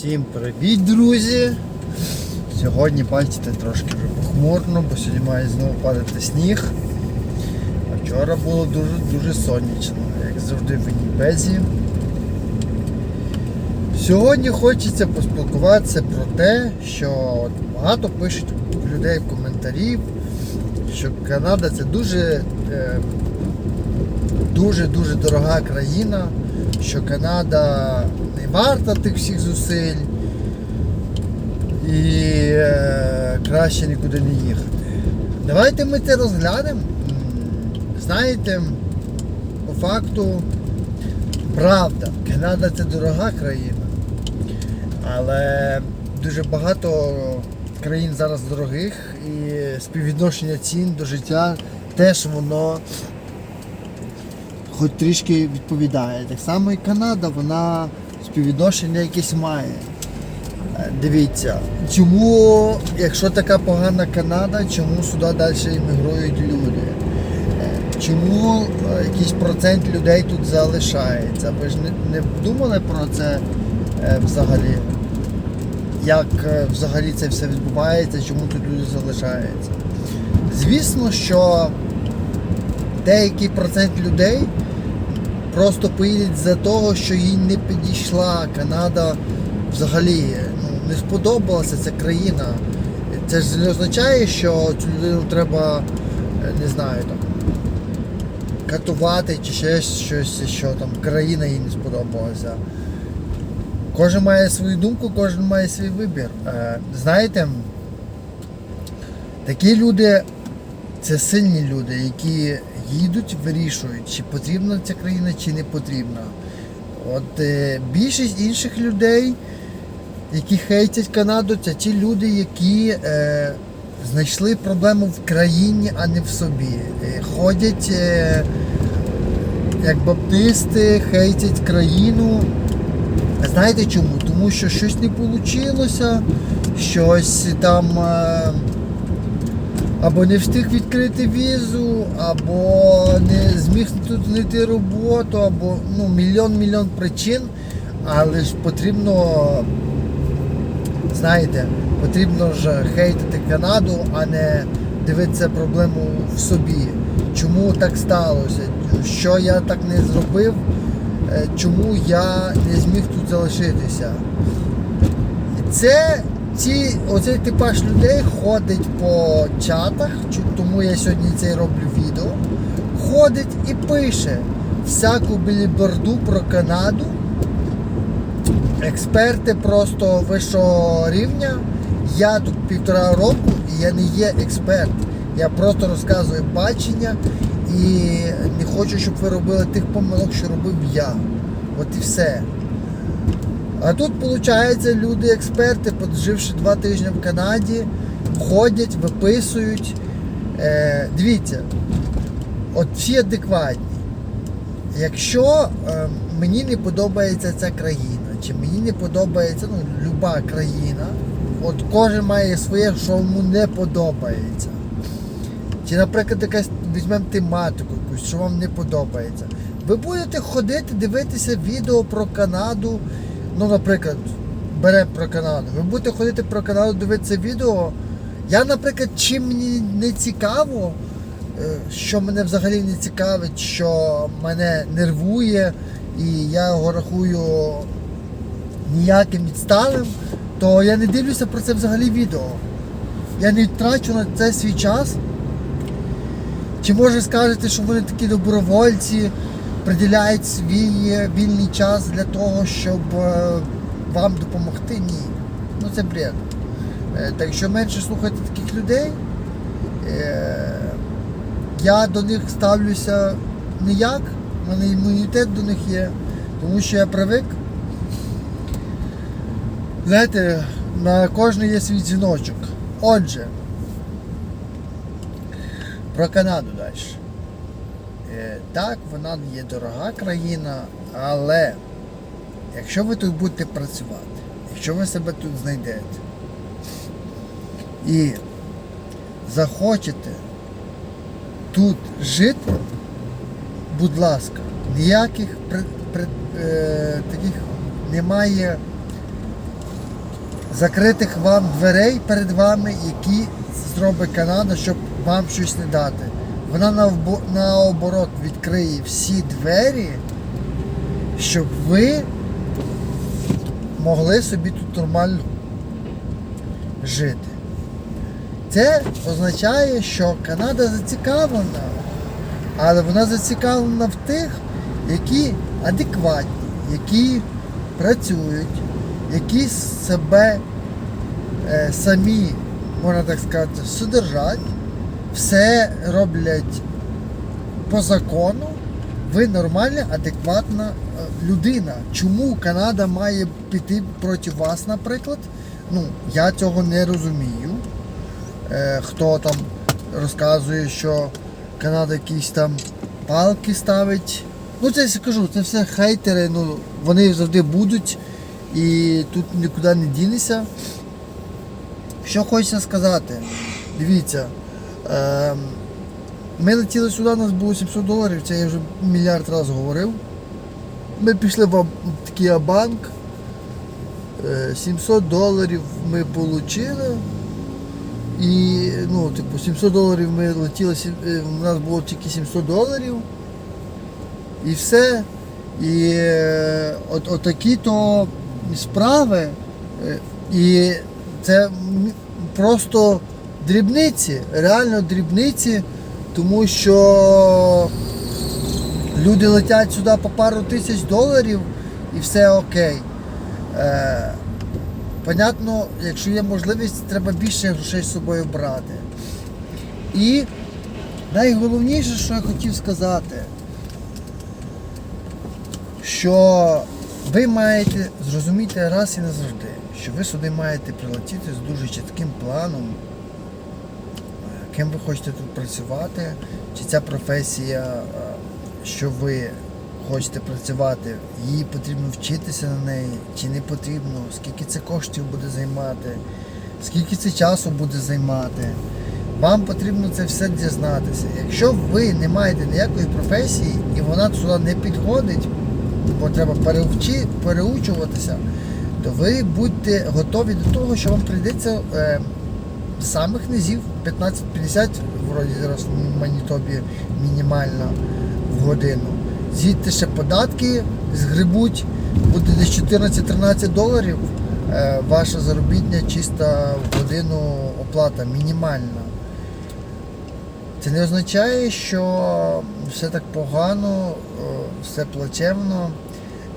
Всім привіт, друзі! Сьогодні, бачите, трошки вже похмурно, бо сьогодні має знову падати сніг. А вчора було дуже дуже сонячно, як завжди в Вінніпезі. Сьогодні хочеться поспілкуватися про те, що багато пишуть людей в коментарі, що Канада це дуже е, дуже дуже дорога країна, що Канада не варта тих всіх зусиль і е, краще нікуди не їхати. Давайте ми це розглянемо. Знаєте, по факту, правда, Канада це дорога країна, але дуже багато країн зараз дорогих і співвідношення цін до життя теж воно хоч трішки відповідає. Так само і Канада, вона співвідношення якесь має. Е, Дивіться, чому, якщо така погана Канада, чому сюди далі іммігрують люди? Е, Чому е, якийсь процент людей тут залишається? Ви ж не, думали про це взагалі? Як взагалі це все відбувається, чому тут люди залишаються? Звісно, що деякий процент людей просто поїдуть за того, що їй не підійшла Канада взагалі. Ну, не сподобалася ця країна. Це ж не означає, що цю людину треба, е, не знаю, там, катувати чи ще щось, що там країна їй не сподобалася. Кожен має свою думку, кожен має свій вибір. Е, Знаєте, такі люди це сильні люди, які їдуть, вирішують, чи потрібна ця країна, чи не потрібна. От е, більшість інших людей, які хейтять Канаду, це ті люди, які е, знайшли проблему в країні, а не в собі. Е, ходять е, як баптисти, хейтять країну. Знаєте чому? Тому що щось не вийшло, щось там. Е, або не встиг відкрити візу, або не зміг тут знайти роботу, або ну, мільйон-мільйон причин. Але ж потрібно, знаєте, потрібно ж хейтити Канаду, а не дивитися проблему в собі. Чому так сталося? Що я так не зробив? Е, Чому я не зміг тут залишитися? Це ці, оцей типаж людей ходить по чатах, тому я сьогодні це роблю відео. Ходить і пише всяку біліберду про Канаду. Експерти просто вищого рівня. Я тут півтора року і я не є експерт. Я просто розказую бачення і не хочу, щоб ви робили тих помилок, що робив я. От і все. А тут, виходить, люди-експерти, подживши два тижні в Канаді, ходять, виписують. Е, дивіться, от всі адекватні. Якщо е, мені не подобається ця країна, чи мені не подобається ну, люба країна, от кожен має своє, що йому не подобається. Чи, наприклад, якась візьмемо тематику якусь, що вам не подобається. Ви будете ходити, дивитися відео про Канаду. Ну, наприклад, беремо про Канаду. Ви будете ходити про Канаду, дивитися відео. Я, наприклад, чим мені не цікаво, е, що мене взагалі не цікавить, що мене нервує, і я його рахую ніяким відсталим, то я не дивлюся про це взагалі відео. Я не трачу на це свій час. Чи може скажете, що вони такі добровольці, приділяють свій е, вільний час для того, щоб е, вам допомогти? Ні. Ну це бред. Е, Так що менше слухайте таких людей. Я до них ставлюся ніяк, в мене імунітет до них є, тому що я привик. Знаєте, на кожний є свій дзвіночок. Отже, про Канаду далі. Е, Так, вона є дорога країна, але якщо ви тут будете працювати, якщо ви себе тут знайдете і захочете тут жити, будь ласка, ніяких при, при, е, таких немає закритих вам дверей перед вами, які зробить Канада, щоб вам щось не дати. Вона наоборот відкриє всі двері, щоб ви могли собі тут нормально жити. Це означає, що Канада зацікавлена, але вона зацікавлена в тих, які адекватні, які працюють, які себе е, самі, можна так сказати, содержать, все роблять по закону. Ви нормальна, адекватна е, людина. Чому Канада має піти проти вас, наприклад? Ну, я цього не розумію. Е, хто там розказує, що Канада якісь там палки ставить. Ну це я кажу, це все хейтери, ну вони завжди будуть і тут нікуди не дінешся. Що хочеться сказати, дивіться, ми летіли сюди, у нас було 700 доларів, це я вже мільярд разів говорив. Ми пішли в такий абанк. е, 700 доларів ми отримали. І ну, типу, 700 доларів ми летіли, е, у нас було тільки 700 доларів. І все. І е, от, от такі то справи. е, І це просто дрібниці, реально дрібниці, тому що люди летять сюди по пару тисяч доларів і все окей. Е, Понятно, якщо є можливість, треба більше грошей з собою брати. І найголовніше, що я хотів сказати, що ви маєте зрозуміти раз і назавжди, що ви сюди маєте прилетіти з дуже чітким планом, ким ви хочете тут працювати, чи ця професія, е, що ви хочете працювати, їй потрібно вчитися на неї, чи не потрібно, скільки це коштів буде займати, скільки це часу буде займати. Вам потрібно це все дізнатися. Якщо ви не маєте ніякої професії і вона сюди не підходить, бо треба переучи, переучуватися, то ви будьте готові до того, що вам прийдеться е, самих низів 15-50, вроді зараз в Манітобі мінімальна в годину. З'їдьте ще податки, згребуть, буде десь 14-13 доларів. Е, ваша заробітня чиста в годину оплата мінімальна. Це не означає, що все так погано, е, все плачевно.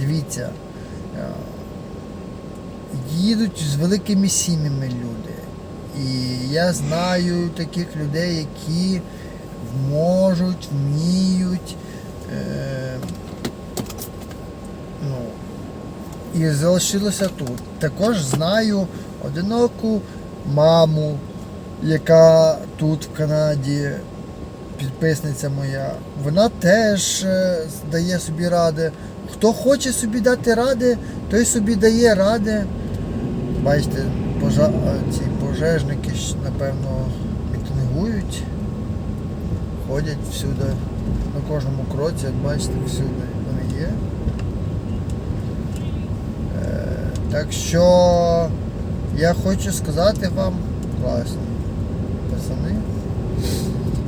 Дивіться, е, їдуть з великими сім'ями люди. І я знаю таких людей, які можуть, вміють. Е, ну, і залишилося тут. Також знаю одиноку маму, яка тут в Канаді, підписниця моя. Вона теж е, дає собі ради. Хто хоче собі дати ради, той собі дає ради. Бачите, пожа... е, ці пожежники напевно, мітингують, ходять всюди, на кожному кроці, як бачите, всюди вони є. Е, Так що я хочу сказати вам, класні пацани,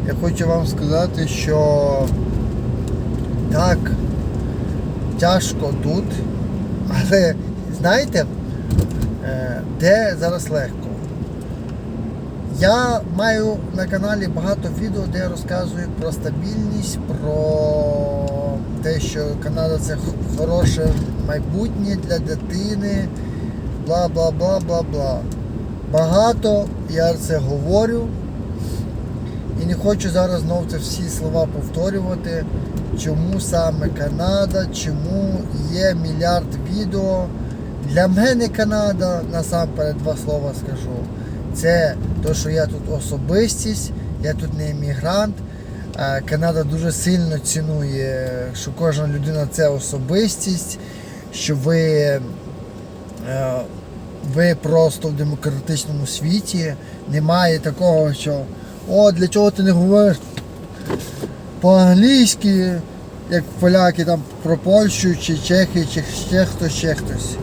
я хочу вам сказати, що так, тяжко тут, але знаєте, де зараз легко. Я маю на каналі багато відео, де я розказую про стабільність, про те, що Канада це хороше майбутнє для дитини, бла бла бла бла бла. Багато я це говорю і не хочу зараз знов це всі слова повторювати. Чому саме Канада, чому є мільярд відео. Для мене Канада, насамперед два слова скажу. Це те, що я тут особистість, я тут не емігрант. А Канада дуже сильно цінує, що кожна людина це особистість, що ви, е, ви просто в демократичному світі. Немає такого, що о, для чого ти не говориш по-англійськи, як поляки там про Польщу, чи Чехи, чи ще хтось, ще хтось.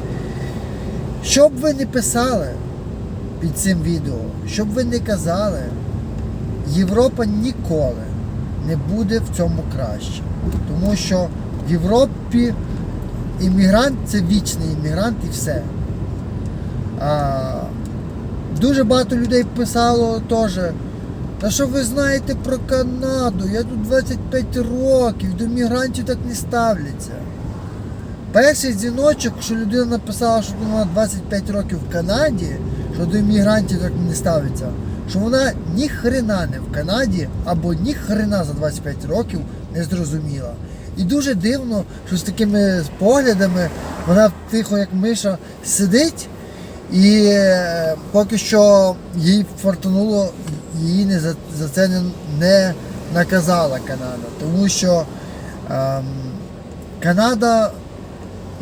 Що б ви не писали під цим відео, що б ви не казали, Європа ніколи не буде в цьому краще. Тому що в Європі іммігрант це вічний іммігрант і все. А, дуже багато людей писало теж. Та що ви знаєте про Канаду? Я тут 25 років, до мігрантів так не ставляться. Перший дзвіночок, що людина написала, що вона 25 років в Канаді, що до іммігрантів так не ставиться, що вона ні хрена не в Канаді або ні хрена за 25 років не зрозуміла. І дуже дивно, що з такими поглядами вона тихо, як миша, сидить, і е, поки що їй фортануло, її не за, за це не, наказала Канада. Тому що ем, Канада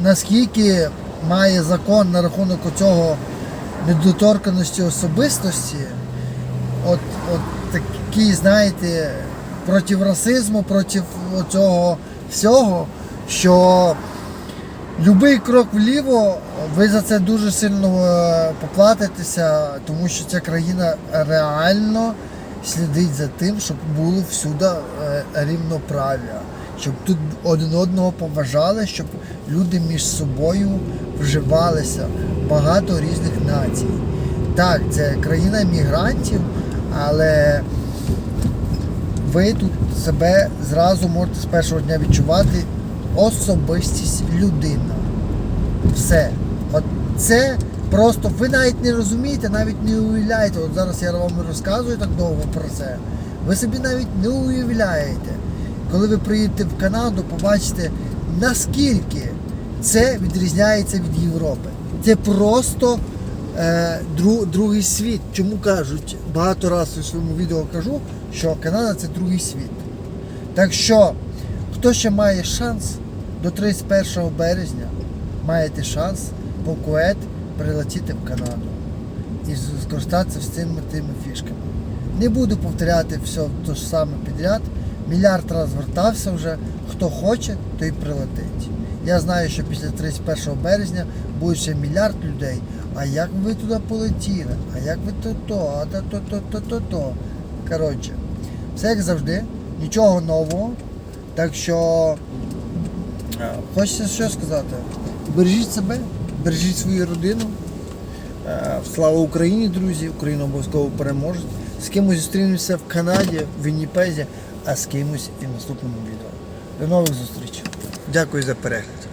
наскільки має закон на рахунок цього недоторканості особистості, от, от такий, знаєте, проти расизму, проти цього всього, що будь-який крок вліво, ви за це дуже сильно е, поплатитеся, тому що ця країна реально слідить за тим, щоб було всюди е, рівноправ'я, щоб тут один одного поважали, щоб люди між собою вживалися. Багато різних націй. Так, це країна мігрантів, але ви тут себе зразу можете з першого дня відчувати особистість людина. Все. От це просто ви навіть не розумієте, навіть не уявляєте. От зараз я вам розказую так довго про це. Ви собі навіть не уявляєте. Коли ви приїдете в Канаду, побачите, наскільки це відрізняється від Європи. Це просто е, дру, другий світ. Чому кажуть, багато разів у своєму відео кажу, що Канада це другий світ. Так що, хто ще має шанс до 31 березня, маєте шанс по Кует прилетіти в Канаду і скористатися цими тими фішками. Не буду повторяти все те ж саме підряд. Мільярд раз звертався вже. Хто хоче, той прилетить. Я знаю, що після 31 березня буде ще мільярд людей. А як ви туди полетіли? А як ви то то, а то то то то то то. Коротше, все як завжди, нічого нового. Так що е, хочеться що сказати. Бережіть себе, бережіть свою родину. Е, Слава Україні, друзі! Україна обов'язково переможе. З кимось зустрінемося в Канаді, в Вінніпезі, а з кимось і в наступному відео. До нових зустрічей. Дякую за перегляд.